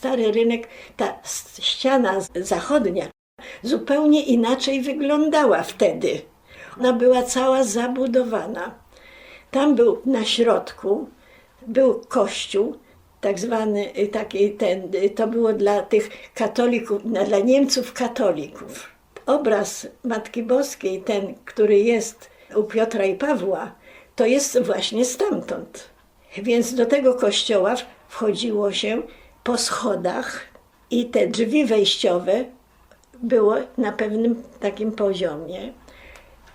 stary rynek, ta ściana zachodnia zupełnie inaczej wyglądała wtedy. Ona była cała zabudowana. Tam był na środku, był kościół, tak zwany, y, taki ten, y, to było dla tych katolików, dla Niemców katolików. Obraz Matki Boskiej, ten, który jest u Piotra i Pawła, to jest właśnie stamtąd. Więc do tego kościoła wchodziło się po schodach i te drzwi wejściowe było na pewnym takim poziomie.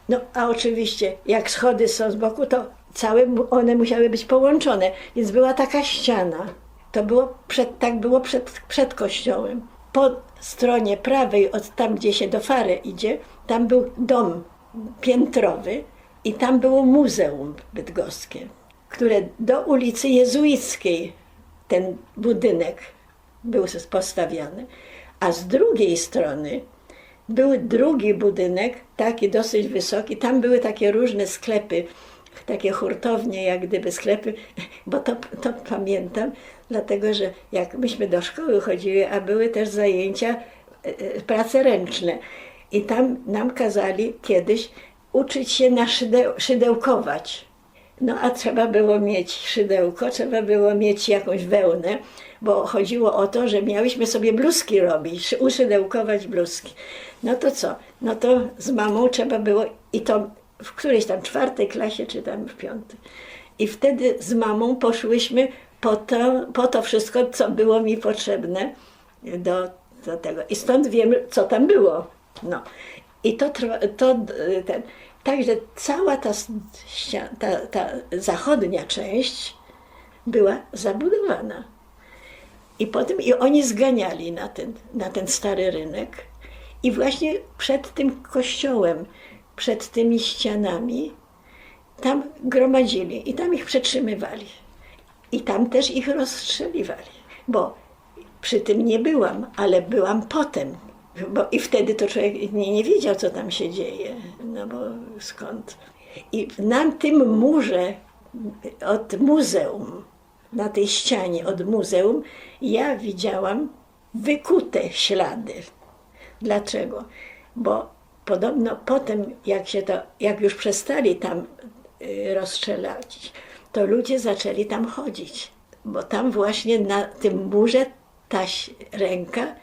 No a oczywiście, jak schody są z boku, to całe one musiały być połączone, więc była taka ściana. To było przed, tak było przed, przed kościołem. Po stronie prawej, od tam gdzie się do Fary idzie, tam był dom piętrowy i tam było muzeum bydgoskie, które do ulicy Jezuickiej ten budynek był postawiony, a z drugiej strony był drugi budynek, taki dosyć wysoki. Tam były takie różne sklepy, takie hurtownie, jak gdyby sklepy, bo to, to pamiętam, dlatego że jak myśmy do szkoły chodziły, a były też zajęcia, e, e, prace ręczne. I tam nam kazali kiedyś uczyć się na szydeł, szydełkować. No a trzeba było mieć szydełko, trzeba było mieć jakąś wełnę, bo chodziło o to, że miałyśmy sobie bluzki robić, szy- uszydełkować bluzki. No to co? No to z mamą trzeba było i to w którejś tam czwartej klasie, czy tam w piątej. I wtedy z mamą poszłyśmy po to, po to wszystko, co było mi potrzebne do, do tego. I stąd wiem, co tam było. No. I to, to y, ten, także cała ta, ta, ta zachodnia część była zabudowana. I potem i oni zganiali na ten, na ten stary rynek. I właśnie przed tym kościołem, przed tymi ścianami, tam gromadzili i tam ich przetrzymywali. I tam też ich rozstrzeliwali. Bo przy tym nie byłam, ale byłam potem. Bo I wtedy to człowiek nie, nie wiedział, co tam się dzieje. No bo skąd? I na tym murze od muzeum, na tej ścianie od muzeum, ja widziałam wykute ślady. Dlaczego? Bo podobno potem, jak, się to, jak już przestali tam y, rozstrzelać, to ludzie zaczęli tam chodzić. Bo tam właśnie na tym murze ta ręka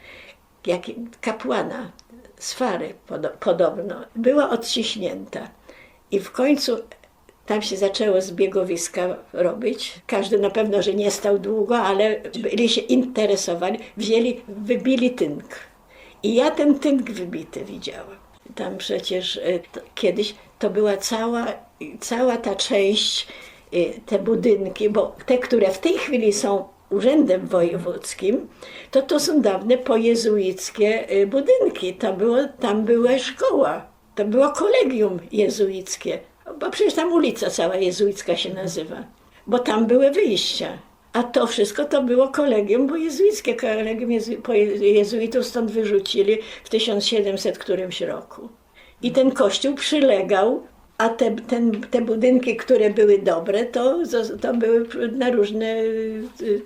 jak kapłana z Fary podo- podobno była odciśnięta. I w końcu tam się zaczęło zbiegowiska robić. Każdy na pewno, że nie stał długo, ale byli się interesowali, wzięli, wybili tynk. I ja ten tynk wybity widziałam. Tam przecież y, to, kiedyś to była cała, cała ta część, y, te budynki, bo te, które w tej chwili są urzędem wojewódzkim, to to są dawne pojezuickie y, budynki. To było, tam była szkoła, to było kolegium jezuickie, bo przecież tam ulica cała jezuicka się nazywa, bo tam były wyjścia. A to wszystko to było kolegium bo jezuickie, kolegium jezu, jezuitów stąd wyrzucili w 1700 którymś roku. I ten kościół przylegał, a te, ten, te budynki, które były dobre, to, to były na różne. y, y,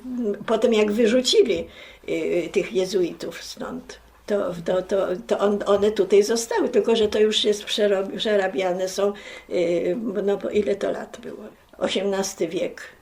Potem jak wyrzucili y, tych jezuitów stąd, to, to, to, to on, one tutaj zostały, tylko że to już jest przerabiane są, y, no ile to lat było? XVIII wiek.